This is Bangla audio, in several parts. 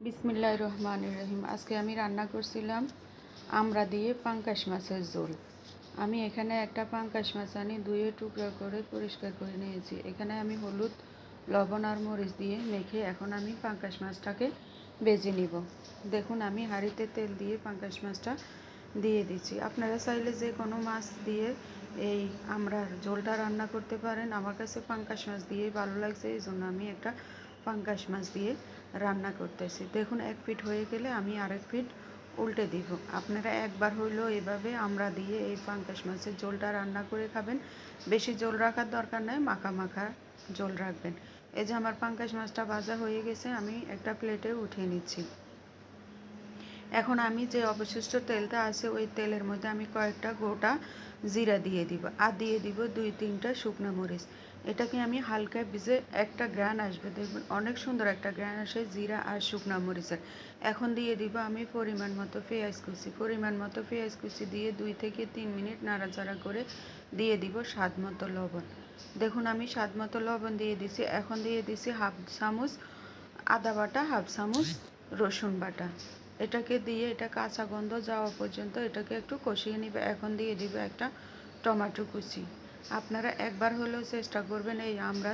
বিসমিল্লাহ রহমান রহিম আজকে আমি রান্না করছিলাম আমরা দিয়ে পাঙ্কাশ মাছের ঝোল। আমি এখানে একটা পাঙ্কাশ মাছ আনি দুয়ে টুকরো করে পরিষ্কার করে নিয়েছি। এখানে আমি হলুদ, লবণ আর মরিচ দিয়ে মেখে এখন আমি পাঙ্কাশ মাছটাকে বেজে নিব। দেখুন, আমি হাঁড়িতে তেল দিয়ে পাঙ্কাশ মাছটা দিয়ে দিচ্ছি। আপনারা চাইলে যে কোনো মাছ দিয়ে এই আমরা ঝোলটা রান্না করতে পারেন। আমার কাছে পাঙ্কাশ মাছ দিয়ে ভালো লাগছে, এই জন্য আমি একটা পাঙ্কাশ মাছ দিয়ে রান্না করতেছি। দেখুন, এক ফিট হয়ে গেলে আমি আরেক ফিট উল্টে দিব। আপনারা একবার হইলেও এভাবে আমরা দিয়ে এই পাঙ্কাশ মাছের ঝোলটা রান্না করে খাবেন। বেশি ঝোল রাখার দরকার নেই, মাখা মাখা ঝোল রাখবেন। এই যে আমার পাঙ্কাশ মাছটা ভাজা হয়ে গেছে, আমি একটা প্লেটে উঠিয়ে নিচ্ছি। এখন আমি যে অবশিষ্ট তেলটা আছে, ওই তেলের মধ্যে আমি কয়েকটা গোটা জিরা দিয়ে দিব। আর দিয়ে দিব দুই তিনটা শুকনো মরিচ। এটাকে আমি হালকা ভিজে একটা গ্রান আসবে? দেখবেন অনেক সুন্দর একটা গ্রান আসে, জিরা আর শুকনো মরিচের। এখন দিয়ে দিব আমি পরিমাণ মতো পেঁয়াজ কুচি। পরিমাণ মতো পেঁয়াজ কুচি দিয়ে দুই থেকে তিন মিনিট নাড়াচাড়া করে দিয়ে দিব স্বাদ মতো লবণ। দেখুন আমি স্বাদ মতো লবণ দিয়ে দিছি। এখন দিয়ে দিছি হাফ চামচ আদা বাটা, হাফ চামচ রসুন বাটা। এটাকে দিয়ে এটা কাঁচা গন্ধ যাওয়া পর্যন্ত এটাকে একটু কষিয়ে নিবে। এখন দিয়ে দিবে একটা টমেটো কুচি। আপনারা একবার হলেও চেষ্টা করবেন এই আমরা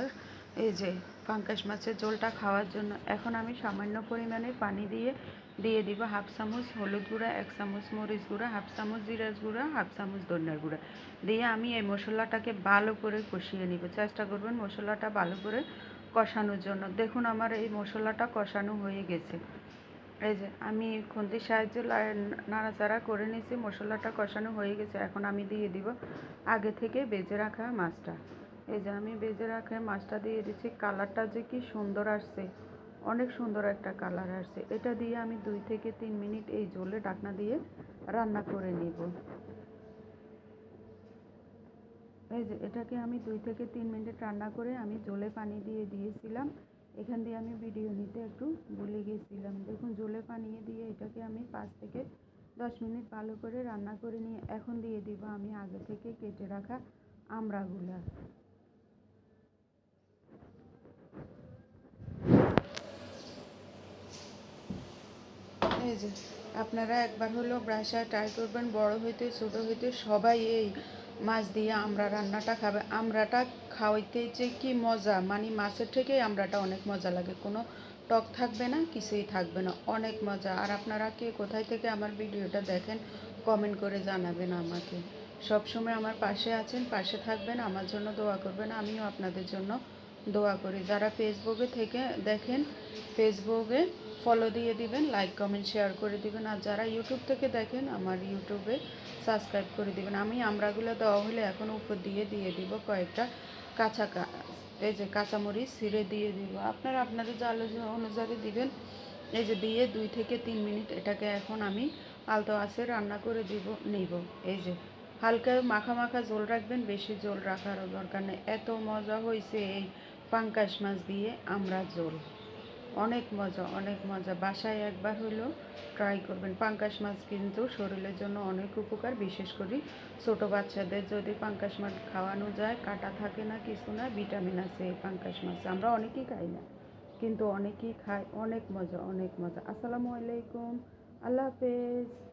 এই যে পাঙ্কাশ মাছের ঝোলটা খাওয়ার জন্য। এখন আমি সামান্য পরিমাণে পানি দিয়ে দিয়ে দিব হাফ চামচ হলুদ গুঁড়া, এক চামচ মরিচ গুঁড়া, হাফ চামচ জিরার গুঁড়া, হাফ চামচ ধনিয়ার গুঁড়া। দিয়ে আমি এই মশলাটাকে ভালো করে কষিয়ে নিব। চেষ্টা করবেন মশলাটা ভালো করে কষানোর জন্য। দেখুন আমার এই মশলাটা কষানো হয়ে গেছে। এই যে, আমি খুন্তির সাহায্যে নাড়াচাড়া করে নিয়েছি, মশলাটা কষানো হয়ে গেছে, এখন আমি দিয়ে দিব আগে থেকে বেজে রাখা মাছটা। এই যে, আমি বেজে রাখা মাছটা দিয়ে দিচ্ছি, কালারটা যে কি সুন্দর আসছে, অনেক সুন্দর একটা কালার আসছে। এটা দিয়ে আমি দুই থেকে তিন মিনিট এই জলে ঢাকনা দিয়ে রান্না করে নিব। এই যে, এটাকে আমি দুই থেকে তিন মিনিট রান্না করে আমি জলে পানি দিয়ে দিয়েছিলাম। এখান দিয়ে আমি ভিডিও নিতে একটু ভুলে গেছিলাম। দেখুন, জলে পানিয়ে দিয়ে এটাকে আমি পাঁচ থেকে দশ মিনিট ভালো করে রান্না করে নিয়ে এখন দিয়ে দিব আমি আগে থেকে কেটে রাখা আমড়াগুলা এই যে, আপনারা একবার হলেও ব্রাশা ট্রাই করবেন, বড় হইতে ছোট হইতে সবাই এই মাছ দিয়ে আমরা রান্নাটা খাবে। আমরাটা খাওয়াইতে যে কি মজা মানে মাছের থেকে আমরাটা অনেক মজা লাগে। কোনো টক থাকবে না, কিছুই থাকবে না। অনেক মজা। আর আপনারা কে কোথায় থেকে আমার ভিডিওটা দেখেন কমেন্ট করে জানাবেন আমাকে। সবসময় আমার পাশে আছেন, পাশে থাকবেন, আমার জন্য দোয়া করবেন। আমিও আপনাদের জন্য দোয়া করি। যারা ফেসবুকে থেকে দেখেন ফেসবুকে ফলো দিয়ে দিবেন লাইক কমেন্ট শেয়ার করে দিবেন। আর যারা ইউটিউব থেকে দেখেন, আমার ইউটিউবে সাবস্ক্রাইব করে দিবেন। আমি আমরাগুলো দেওয়া হলে এখন উপর দিয়ে দিয়ে দিব কয়েকটা কাঁচা এই যে কাঁচামরিচ ছিঁড়ে দিয়ে দিব। আপনারা আপনাদের জাল অনুযায়ী দিবেন, এই যে দিয়ে দুই থেকে তিন মিনিট এটাকে এখন আমি আলতো আসে রান্না করে দিব, নিব। এই যে হালকা মাখা মাখা ঝোল রাখবেন, বেশি ঝোল রাখারও দরকার নেই। এত মজা হয়েছে এই পাঙ্কাশ মাছ দিয়ে আমরা ঝোল অনেক মজা অনেক মজা। বাসায় একবার হলেও ট্রাই করবেন। পাঙ্কাশ মাছ কিন্তু শরীরের জন্য অনেক উপকার, বিশেষ করে ছোট বাচ্চাদের যদি পাঙ্কাশ মাছ খাওয়ানো যায়, কাটা থাকে না কিছু না ভিটামিন আছে এই পাঙ্কাশ মাছ। আমরা অনেকেই খাই না, কিন্তু অনেকেই খায়। অনেক মজা অনেক মজা। আসসালামু আলাইকুম। আল্লাহ হাফেজ।